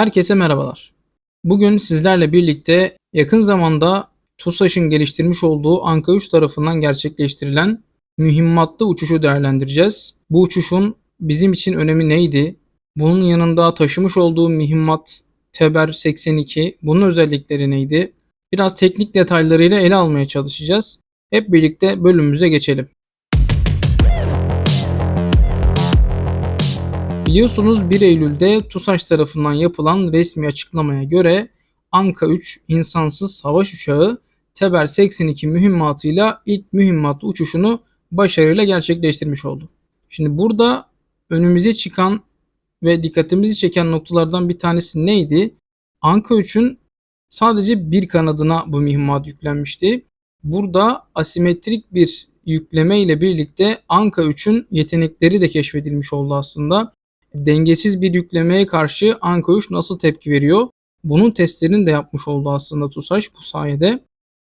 Herkese merhabalar. Bugün sizlerle birlikte yakın zamanda TUSAŞ'ın geliştirmiş olduğu Anka 3 tarafından gerçekleştirilen mühimmatlı uçuşu değerlendireceğiz. Bu uçuşun bizim için önemi neydi? Bunun yanında taşımış olduğu mühimmat Teber 82, bunun özellikleri neydi? Biraz teknik detaylarıyla ele almaya çalışacağız. Hep birlikte bölümümüze geçelim. Biliyorsunuz 1 Eylül'de TUSAŞ tarafından yapılan resmi açıklamaya göre Anka 3 insansız savaş uçağı Teber 82 mühimmatıyla ilk mühimmatlı uçuşunu başarıyla gerçekleştirmiş oldu. Şimdi burada önümüze çıkan ve dikkatimizi çeken noktalardan bir tanesi neydi? Anka 3'ün sadece bir kanadına bu mühimmat yüklenmişti. Burada asimetrik bir yükleme ile birlikte Anka 3'ün yetenekleri de keşfedilmiş oldu aslında dengesiz bir yüklemeye karşı Anka 3 nasıl tepki veriyor? Bunun testlerini de yapmış oldu aslında TUSAŞ bu sayede.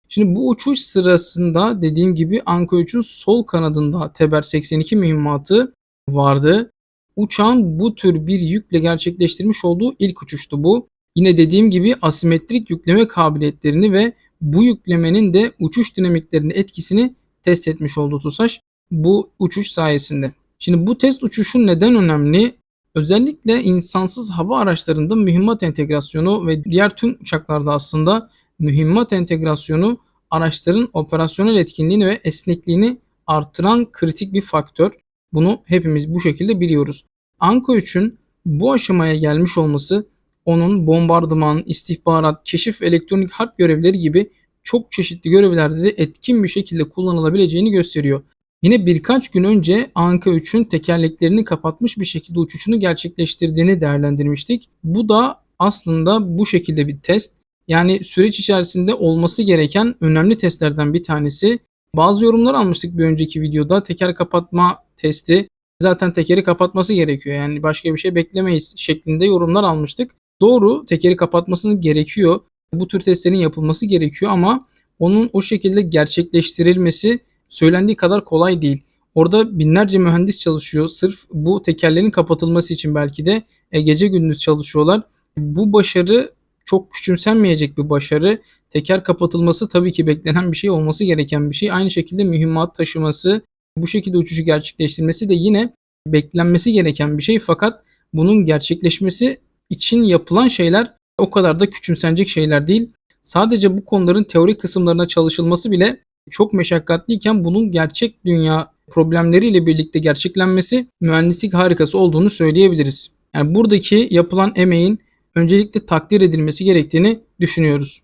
Şimdi bu uçuş sırasında dediğim gibi Anka 3'ün sol kanadında Teber 82 mühimmatı vardı. Uçağın bu tür bir yükle gerçekleştirmiş olduğu ilk uçuştu bu. Yine dediğim gibi asimetrik yükleme kabiliyetlerini ve bu yüklemenin de uçuş dinamiklerinin etkisini test etmiş oldu TUSAŞ bu uçuş sayesinde. Şimdi bu test uçuşu neden önemli? Özellikle insansız hava araçlarında mühimmat entegrasyonu ve diğer tüm uçaklarda aslında mühimmat entegrasyonu araçların operasyonel etkinliğini ve esnekliğini artıran kritik bir faktör. Bunu hepimiz bu şekilde biliyoruz. Anka 3'ün bu aşamaya gelmiş olması onun bombardıman, istihbarat, keşif, elektronik harp görevleri gibi çok çeşitli görevlerde de etkin bir şekilde kullanılabileceğini gösteriyor. Yine birkaç gün önce Anka 3'ün tekerleklerini kapatmış bir şekilde uçuşunu gerçekleştirdiğini değerlendirmiştik. Bu da aslında bu şekilde bir test. Yani süreç içerisinde olması gereken önemli testlerden bir tanesi. Bazı yorumlar almıştık bir önceki videoda. Teker kapatma testi zaten tekeri kapatması gerekiyor. Yani başka bir şey beklemeyiz şeklinde yorumlar almıştık. Doğru tekeri kapatmasını gerekiyor. Bu tür testlerin yapılması gerekiyor ama onun o şekilde gerçekleştirilmesi söylendiği kadar kolay değil. Orada binlerce mühendis çalışıyor. Sırf bu tekerlerin kapatılması için belki de e, gece gündüz çalışıyorlar. Bu başarı çok küçümsenmeyecek bir başarı. Teker kapatılması tabii ki beklenen bir şey olması gereken bir şey. Aynı şekilde mühimmat taşıması, bu şekilde uçuşu gerçekleştirmesi de yine beklenmesi gereken bir şey. Fakat bunun gerçekleşmesi için yapılan şeyler o kadar da küçümsenecek şeyler değil. Sadece bu konuların teorik kısımlarına çalışılması bile çok meşakkatliyken bunun gerçek dünya problemleriyle birlikte gerçeklenmesi mühendislik harikası olduğunu söyleyebiliriz. Yani buradaki yapılan emeğin öncelikle takdir edilmesi gerektiğini düşünüyoruz.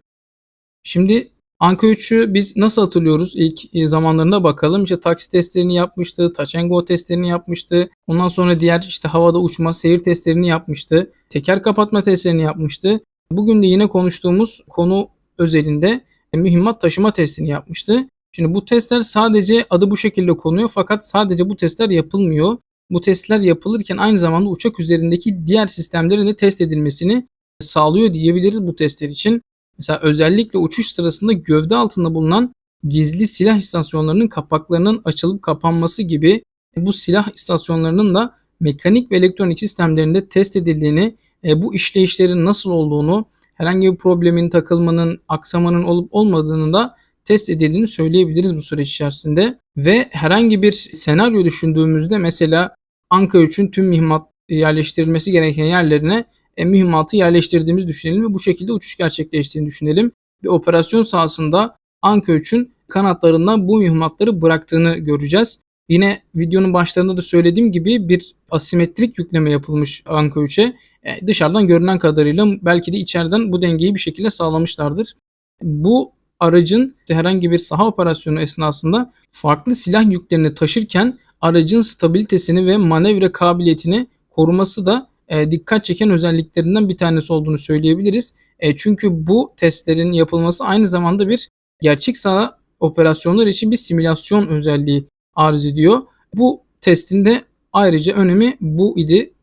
Şimdi Anka 3'ü biz nasıl hatırlıyoruz? İlk e, zamanlarında bakalım. İşte taksi testlerini yapmıştı, touch and go testlerini yapmıştı. Ondan sonra diğer işte havada uçma, seyir testlerini yapmıştı. Teker kapatma testlerini yapmıştı. Bugün de yine konuştuğumuz konu özelinde mühimmat taşıma testini yapmıştı. Şimdi bu testler sadece adı bu şekilde konuyor fakat sadece bu testler yapılmıyor. Bu testler yapılırken aynı zamanda uçak üzerindeki diğer sistemlerin de test edilmesini sağlıyor diyebiliriz bu testler için. Mesela özellikle uçuş sırasında gövde altında bulunan gizli silah istasyonlarının kapaklarının açılıp kapanması gibi bu silah istasyonlarının da mekanik ve elektronik sistemlerinde test edildiğini, e, bu işleyişlerin nasıl olduğunu, herhangi bir problemin, takılmanın, aksamanın olup olmadığını da test edildiğini söyleyebiliriz bu süreç içerisinde. Ve herhangi bir senaryo düşündüğümüzde mesela Anka 3'ün tüm mühimmat yerleştirilmesi gereken yerlerine e, mühimmatı yerleştirdiğimizi düşünelim ve bu şekilde uçuş gerçekleştiğini düşünelim. Bir operasyon sahasında Anka 3'ün kanatlarından bu mühimmatları bıraktığını göreceğiz. Yine videonun başlarında da söylediğim gibi bir asimetrik yükleme yapılmış Anka 3'e. E, dışarıdan görünen kadarıyla belki de içeriden bu dengeyi bir şekilde sağlamışlardır. Bu aracın herhangi bir saha operasyonu esnasında farklı silah yüklerini taşırken aracın stabilitesini ve manevra kabiliyetini koruması da e, dikkat çeken özelliklerinden bir tanesi olduğunu söyleyebiliriz. E, çünkü bu testlerin yapılması aynı zamanda bir gerçek saha operasyonlar için bir simülasyon özelliği arz ediyor. Bu testin de ayrıca önemi bu idi.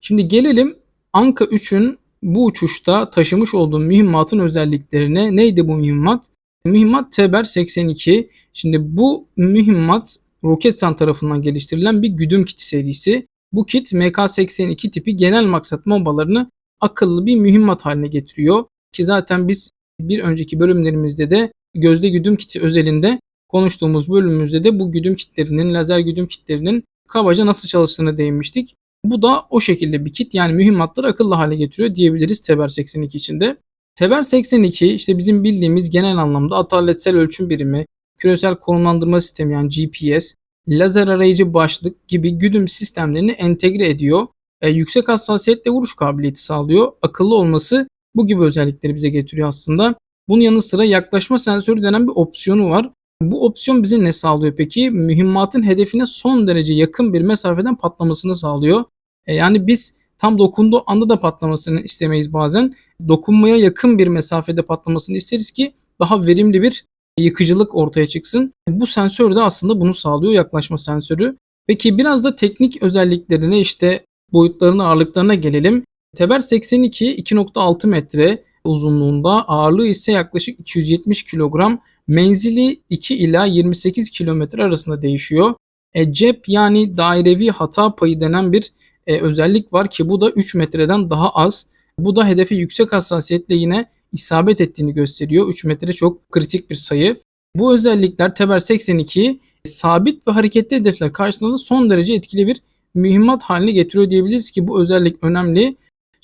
Şimdi gelelim Anka 3'ün bu uçuşta taşımış olduğu mühimmatın özelliklerine. Neydi bu mühimmat? Mühimmat Teber 82. Şimdi bu mühimmat Roketsan tarafından geliştirilen bir güdüm kiti serisi. Bu kit MK82 tipi genel maksat bombalarını akıllı bir mühimmat haline getiriyor. Ki zaten biz bir önceki bölümlerimizde de gözde güdüm kiti özelinde konuştuğumuz bölümümüzde de bu güdüm kitlerinin, lazer güdüm kitlerinin kabaca nasıl çalıştığına değinmiştik. Bu da o şekilde bir kit yani mühimmatları akıllı hale getiriyor diyebiliriz Teber 82 içinde. Teber 82 işte bizim bildiğimiz genel anlamda ataletsel ölçüm birimi, küresel konumlandırma sistemi yani GPS, lazer arayıcı başlık gibi güdüm sistemlerini entegre ediyor. E, yüksek hassasiyetle vuruş kabiliyeti sağlıyor. Akıllı olması bu gibi özellikleri bize getiriyor aslında. Bunun yanı sıra yaklaşma sensörü denen bir opsiyonu var. Bu opsiyon bize ne sağlıyor peki? Mühimmatın hedefine son derece yakın bir mesafeden patlamasını sağlıyor. E, yani biz tam dokunduğu anda da patlamasını istemeyiz bazen. Dokunmaya yakın bir mesafede patlamasını isteriz ki daha verimli bir yıkıcılık ortaya çıksın. Bu sensör de aslında bunu sağlıyor yaklaşma sensörü. Peki biraz da teknik özelliklerine işte boyutlarına ağırlıklarına gelelim. Teber 82 2.6 metre uzunluğunda ağırlığı ise yaklaşık 270 kilogram menzili 2 ila 28 kilometre arasında değişiyor. E, cep yani dairevi hata payı denen bir e, özellik var ki bu da 3 metreden daha az. Bu da hedefe yüksek hassasiyetle yine isabet ettiğini gösteriyor. 3 metre çok kritik bir sayı. Bu özellikler Teber 82 sabit ve hareketli hedefler karşısında da son derece etkili bir mühimmat haline getiriyor diyebiliriz ki bu özellik önemli.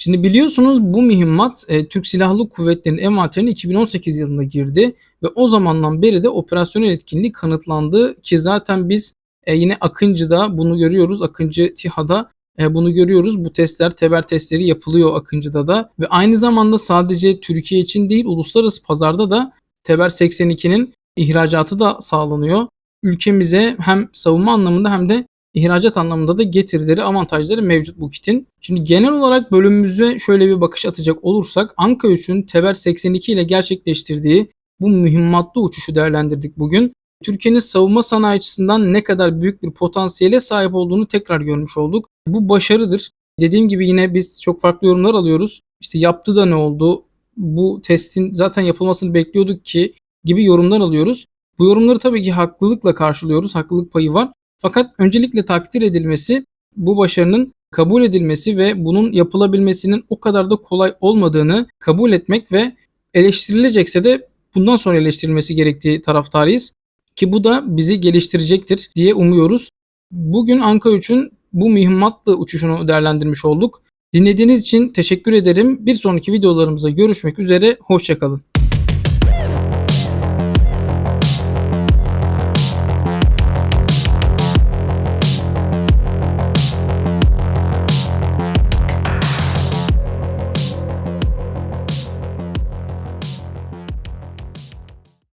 Şimdi biliyorsunuz bu mühimmat e, Türk Silahlı Kuvvetleri'nin envanterine 2018 yılında girdi ve o zamandan beri de operasyonel etkinliği kanıtlandı ki zaten biz e, yine Akıncı'da bunu görüyoruz. Akıncı TİHA'da e, bunu görüyoruz. Bu testler, teber testleri yapılıyor Akıncı'da da ve aynı zamanda sadece Türkiye için değil uluslararası pazarda da Teber 82'nin ihracatı da sağlanıyor. Ülkemize hem savunma anlamında hem de ihracat anlamında da getirileri, avantajları mevcut bu kitin. Şimdi genel olarak bölümümüze şöyle bir bakış atacak olursak Anka 3'ün Teber 82 ile gerçekleştirdiği bu mühimmatlı uçuşu değerlendirdik bugün. Türkiye'nin savunma sanayi açısından ne kadar büyük bir potansiyele sahip olduğunu tekrar görmüş olduk. Bu başarıdır. Dediğim gibi yine biz çok farklı yorumlar alıyoruz. İşte yaptı da ne oldu? Bu testin zaten yapılmasını bekliyorduk ki gibi yorumlar alıyoruz. Bu yorumları tabii ki haklılıkla karşılıyoruz. Haklılık payı var. Fakat öncelikle takdir edilmesi, bu başarının kabul edilmesi ve bunun yapılabilmesinin o kadar da kolay olmadığını kabul etmek ve eleştirilecekse de bundan sonra eleştirilmesi gerektiği taraftarıyız. Ki bu da bizi geliştirecektir diye umuyoruz. Bugün Anka 3'ün bu mühimmatlı uçuşunu değerlendirmiş olduk. Dinlediğiniz için teşekkür ederim. Bir sonraki videolarımızda görüşmek üzere. Hoşçakalın.